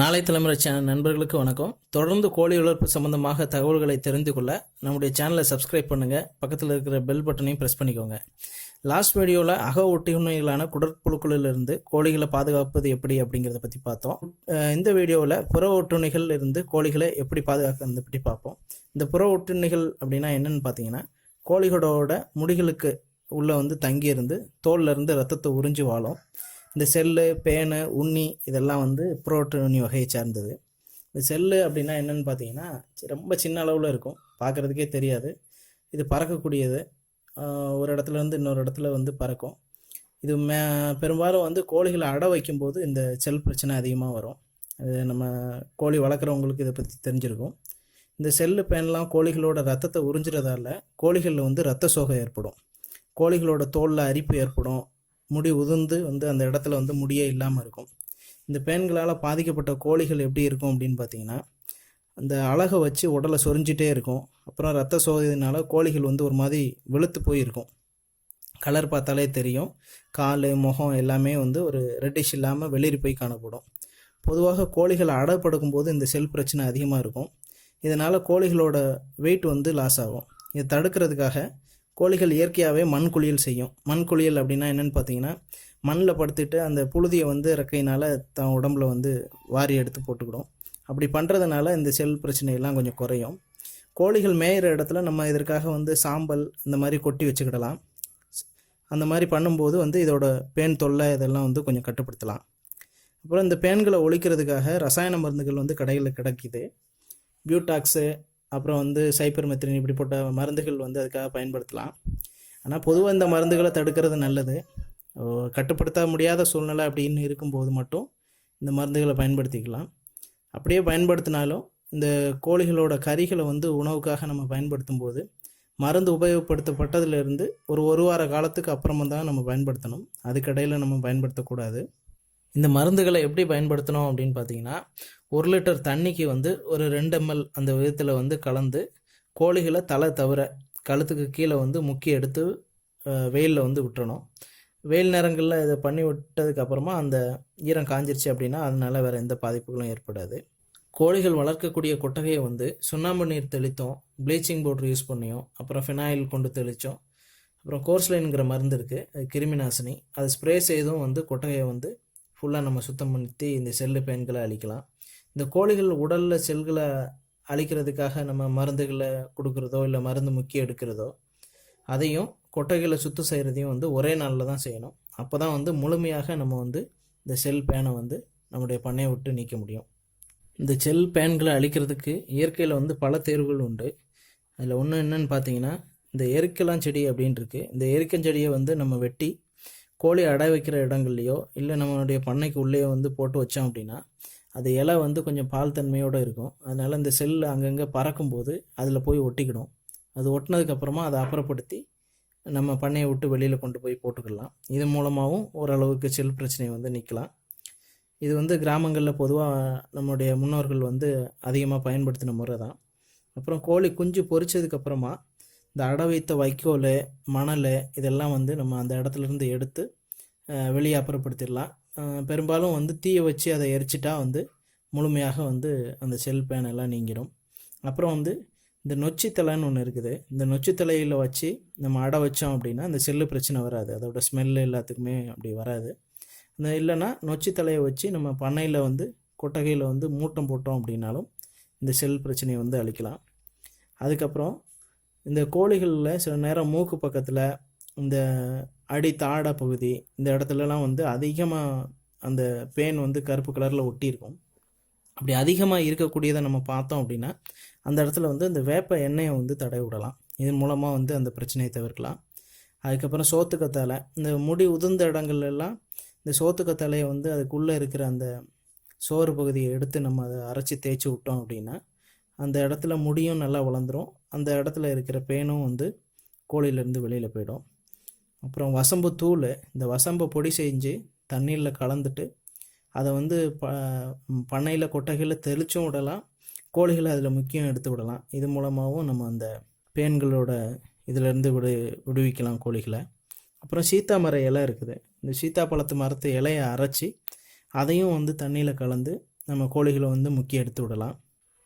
நாளை தலைமுறை சேனல் நண்பர்களுக்கு வணக்கம். தொடர்ந்து கோழி வளர்ப்பு சம்பந்தமாக தகவல்களை தெரிந்து கொள்ள நம்முடைய சேனலை சப்ஸ்கிரைப் பண்ணுங்க. பக்கத்தில் இருக்கிற பெல் பட்டனையும் ப்ரெஸ் பண்ணிக்கோங்க. லாஸ்ட் வீடியோவில் அக ஒட்டுண்ணிகளான குடற்புழுக்களிலிருந்து கோழிகளை பாதுகாப்பது எப்படி அப்படிங்கிறத பற்றி பார்த்தோம். இந்த வீடியோவில் புற ஒட்டுண்ணிகள் இருந்து கோழிகளை எப்படி பாதுகாக்கிறது பற்றி பார்ப்போம். இந்த புற ஒட்டுண்ணிகள் அப்படின்னா என்னன்னு பார்த்தீங்கன்னா கோழிகளோட முடிகளுக்கு உள்ளே வந்து தங்கியிருந்து தோல்ல இருந்து ரத்தத்தை உறிஞ்சி வாழும். இந்த செல்லு பேனு உண்ணி இதெல்லாம் வந்து புரோட்டோனி வகையை சார்ந்தது. இந்த செல்லு அப்படின்னா என்னன்னு பார்த்தீங்கன்னா ரொம்ப சின்ன அளவில் இருக்கும். பார்க்குறதுக்கே தெரியாது. இது பறக்கக்கூடியது. ஒரு இடத்துல இருந்து இன்னொரு இடத்துல வந்து பறக்கும். இது மே பெரும்பாலும் வந்து கோழிகளை அடை வைக்கும்போது இந்த செல் பிரச்சனை அதிகமாக வரும். அது நம்ம கோழி வளர்க்குறவங்களுக்கு இதை பற்றி தெரிஞ்சிருக்கும். இந்த செல்லு பேன்லாம் கோழிகளோட ரத்தத்தை உறிஞ்சுறதால கோழிகளில் வந்து ரத்த சோகை ஏற்படும். கோழிகளோட தோலில் அரிப்பு ஏற்படும். முடி உதிர்ந்து வந்து அந்த இடத்துல வந்து முடியே இல்லாமல் இருக்கும். இந்த பேன்களால் பாதிக்கப்பட்ட கோழிகள் எப்படி இருக்கும் அப்படின்னு பார்த்தீங்கன்னா அந்த அழகை வச்சு உடலை சொரிஞ்சிட்டே இருக்கும். அப்புறம் ரத்த சோதனையினால கோழிகள் வந்து ஒரு மாதிரி வெளுத்து போயிருக்கும். கலர் பார்த்தாலே தெரியும். கால் முகம் எல்லாமே வந்து ஒரு ரெட்டிஷ் இல்லாமல் வெளிரி போய் காணப்படும். பொதுவாக கோழிகள் அடப்படுக்கும் போது இந்த செல் பிரச்சனை அதிகமாக இருக்கும். இதனால் கோழிகளோட வெயிட் வந்து லாஸ் ஆகும். இதை தடுக்கிறதுக்காக கோழிகள் இயற்கையாகவே மண் குளியல் செய்யும். மண் குளியல் அப்படின்னா என்னென்னு பார்த்தீங்கன்னா மண்ணில் படுத்துட்டு அந்த புழுதியை வந்து இறக்கையினால் தன் உடம்புல வந்து வாரி எடுத்து போட்டுக்கிடும். அப்படி பண்ணுறதுனால இந்த செல் பிரச்சனையெல்லாம் கொஞ்சம் குறையும். கோழிகள் மேயிற இடத்துல நம்ம இதற்காக வந்து சாம்பல் இந்த மாதிரி கொட்டி வச்சுக்கிடலாம். அந்த மாதிரி பண்ணும்போது வந்து இதோட பேன் தொல்லை இதெல்லாம் வந்து கொஞ்சம் கட்டுப்படுத்தலாம். அப்புறம் இந்த பேன்களை ஒழிக்கிறதுக்காக ரசாயன மருந்துகள் வந்து கடைகளில் கிடைக்குது. பியூட்டாக்ஸு அப்புறம் வந்து சைப்பர் இப்படி போட்டால் மருந்துகள் வந்து அதுக்காக பயன்படுத்தலாம். ஆனால் பொதுவாக இந்த மருந்துகளை தடுக்கிறது நல்லது. கட்டுப்படுத்த முடியாத சூழ்நிலை அப்படின்னு இருக்கும்போது மட்டும் இந்த மருந்துகளை பயன்படுத்திக்கலாம். அப்படியே பயன்படுத்தினாலும் இந்த கோழிகளோட கறிகளை வந்து உணவுக்காக நம்ம பயன்படுத்தும் போது மருந்து உபயோகப்படுத்தப்பட்டதுலேருந்து ஒரு ஒரு வார காலத்துக்கு அப்புறமா தான் நம்ம பயன்படுத்தணும். அதுக்கடையில் நம்ம பயன்படுத்தக்கூடாது. இந்த மருந்துகளை எப்படி பயன்படுத்தணும் அப்படின்னு பார்த்தீங்கன்னா ஒரு லிட்டர் தண்ணிக்கு வந்து ஒரு ரெண்டு எம்எல் அந்த விதத்தில் வந்து கலந்து கோழிகளை தலை தவிர கழுத்துக்கு கீழே வந்து முக்கி எடுத்து வெயிலில் வந்து விட்டுறணும். வெயில் நேரங்களில் இதை பண்ணி விட்டதுக்கப்புறமா அந்த ஈரம் காஞ்சிருச்சு அப்படின்னா அதனால் வேறு எந்த பாதிப்புகளும் ஏற்படாது. கோழிகள் வளர்க்கக்கூடிய கொட்டகையை வந்து சுண்ணாம்பு நீர் தெளித்தோம் ப்ளீச்சிங் பவுடர் யூஸ் பண்ணியும் அப்புறம் ஃபினாயில் கொண்டு தெளித்தோம். அப்புறம் கோர்ஸ்லைனுங்கிற மருந்து இருக்குது அது கிருமி நாசினி அதை ஸ்ப்ரே செய்தும் வந்து கொட்டகையை வந்து ஃபுல்லாக நம்ம சுத்தம் பண்ணி இந்த செல்லு பெண்களை அழிக்கலாம். இந்த கோழிகள் உடலில் செல்களை அழிக்கிறதுக்காக நம்ம மருந்துகளை கொடுக்குறதோ இல்லை மருந்து முக்கி எடுக்கிறதோ அதையும் கொட்டைகளை சுத்தம் செய்கிறதையும் வந்து ஒரே நாளில் தான் செய்யணும். அப்போ தான் வந்து முழுமையாக நம்ம வந்து இந்த செல் பேனை வந்து நம்முடைய பண்ணையை விட்டு நீக்க முடியும். இந்த செல் பேன்களை அழிக்கிறதுக்கு இயற்கையில் வந்து பல தேர்வுகள் உண்டு. அதில் ஒன்று என்னன்னு பார்த்தீங்கன்னா இந்த எருக்கெல்லாம் செடி அப்படின்ட்டுருக்கு இந்த எருக்கஞ்செடியை வந்து நம்ம வெட்டி கோழி அடை வைக்கிற இடங்கள்லையோ இல்லை நம்மளுடைய பண்ணைக்கு உள்ளேயோ வந்து போட்டு வச்சோம் அப்படின்னா அது இலை வந்து கொஞ்சம் பால் தன்மையோடு இருக்கும். அதனால் இந்த செல் அங்கங்கே பறக்கும்போது அதில் போய் ஒட்டிக்கிடும். அது ஒட்டினதுக்கப்புறமா அதை அப்புறப்படுத்தி நம்ம பண்ணையை விட்டு வெளியில் கொண்டு போய் போட்டுக்கலாம். இது மூலமாகவும் ஓரளவுக்கு செல் பிரச்சனையை வந்து நிற்கலாம் இது வந்து கிராமங்களில் பொதுவாக நம்முடைய முன்னோர்கள் வந்து அதிகமாக பயன்படுத்தின முறை தான் அப்புறம் கோழி குஞ்சு பொறிச்சதுக்கப்புறமா இந்த அடை வைத்த வைக்கோல் மணல் இதெல்லாம் வந்து நம்ம அந்த இடத்துல இருந்து எடுத்து வெளியே அப்புறப்படுத்திடலாம். பெரும்பாலும் வந்து தீயை வச்சு அதை எரிச்சிட்டா வந்து முழுமையாக வந்து அந்த செல் பேன் எல்லாம் நீங்கிடும் அப்புறம் வந்து இந்த நொச்சித்தலைன்னு ஒன்று இருக்குது. இந்த நொச்சித்தலையில் வச்சு நம்ம அடை வச்சோம் அப்படின்னா அந்த செல்லு பிரச்சனை வராது. அதோட ஸ்மெல்லு எல்லாத்துக்குமே அப்படி வராது. இந்த இல்லைன்னா நொச்சித்தலையை வச்சு நம்ம பண்ணையில் வந்து கொட்டகையில் வந்து மூட்டம் போட்டோம் அப்படின்னாலும் இந்த செல் பிரச்சனையை வந்து அழிக்கலாம். அதுக்கப்புறம் இந்த கோழிகளில் சில நேரம் மூக்கு பக்கத்தில் இந்த அடி தாடை பகுதி. இந்த இடத்துலலாம் வந்து அதிகமாக அந்த பேன் வந்து கருப்பு கலரில் ஒட்டியிருக்கும். அப்படி அதிகமாக இருக்கக்கூடியதை நம்ம பார்த்தோம் அப்படின்னா அந்த இடத்துல வந்து அந்த வேப்ப எண்ணெயை வந்து தடவி விடலாம். இதன் மூலமாக வந்து அந்த பிரச்சனையை தவிர்க்கலாம். அதுக்கப்புறம் சோத்துக்கத்தாழை இந்த முடி உதிர்ந்த இடங்கள்லாம் இந்த சோத்துக்கத்தாழையை வந்து அதுக்குள்ளே இருக்கிற அந்த சோறு பகுதியை எடுத்து நம்ம அதை அரைச்சி தேய்ச்சி விட்டோம் அப்படின்னா அந்த இடத்துல முடியும் நல்லா வளர்ந்துரும். அந்த இடத்துல இருக்கிற பேனும் வந்து கோழியிலேருந்து வெளியில் போயிடும். அப்புறம் வசம்பு தூள் இந்த வசம்பை பொடி செஞ்சு தண்ணீரில் கலந்துட்டு அதை வந்து ப பண்ணையில் கொட்டைகளில் தெளிச்சும் விடலாம். கோழிகளை அதில் முக்கியம் எடுத்து விடலாம். இது மூலமாகவும் நம்ம அந்த பேன்களோட இதிலேருந்து விடு விடுவிக்கலாம் கோழிகளை. அப்புறம் சீத்தா மர இலை இருக்குது. இந்த சீத்தாப்பழத்து மரத்து இலையை அரைச்சி அதையும் வந்து தண்ணியில் கலந்து நம்ம கோழிகளை வந்து முக்கியம் எடுத்து விடலாம்.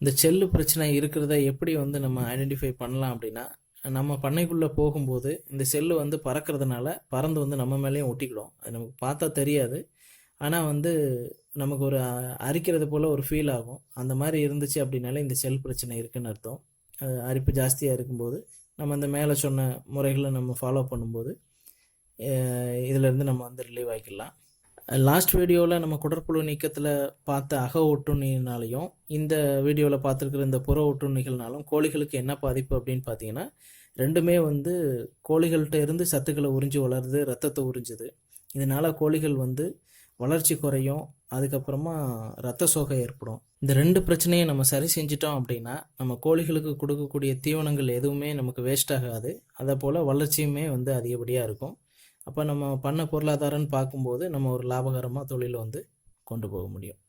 இந்த செல்லு பிரச்சனை இருக்கிறத எப்படி வந்து நம்ம ஐடென்டிஃபை பண்ணலாம் அப்படின்னா நம்ம பண்ணைக்குள்ளே போகும்போது இந்த செல்லு வந்து பறக்கிறதுனால பறந்து வந்து நம்ம மேலேயும் ஒட்டிக்கிடும். அது நமக்கு பார்த்தா தெரியாது. ஆனால் வந்து நமக்கு ஒரு அரிக்கிறது போல் ஒரு ஃபீல் ஆகும். அந்த மாதிரி இருந்துச்சு அப்படின்னாலே இந்த செல் பிரச்சனை இருக்குதுன்னு அர்த்தம். அது அரிப்பு ஜாஸ்தியாக இருக்கும்போது நம்ம அந்த மேலே சொன்ன முறைகளை நம்ம ஃபாலோ பண்ணும்போது இதிலேருந்து நம்ம வந்து ரிலீவ் ஆகிக்கலாம் லாஸ்ட் வீடியோவில் நம்ம குடற்புழு நீக்கத்தில் பார்த்த அக ஒட்டுண்ணினாலையும் இந்த வீடியோவில் பார்த்துருக்குற இந்த புற ஒட்டுண்ணிகள்னாலும் கோழிகளுக்கு என்ன பாதிப்பு அப்படின்னு பார்த்தீங்கன்னா ரெண்டுமே வந்து கோழிகள்கிட்ட இருந்து சத்துக்களை உறிஞ்சி வளருது ரத்தத்தை உறிஞ்சுது. இதனால் கோழிகள் வந்து வளர்ச்சி குறையும் அதுக்கப்புறமா ரத்த சோகை ஏற்படும். இந்த ரெண்டு பிரச்சனையை நம்ம சரி செஞ்சிட்டோம் அப்படின்னா நம்ம கோழிகளுக்கு கொடுக்கக்கூடிய தீவனங்கள் எதுவுமே நமக்கு வேஸ்ட் ஆகாது. அதே போல் வளர்ச்சியுமே வந்து அதிகப்படியாக இருக்கும். அப்போ நம்ம பண்ண பொருளாதாரம்னு பார்க்கும்போது நம்ம ஒரு லாபகரமாக தொழிலை வந்து கொண்டு போக முடியும்.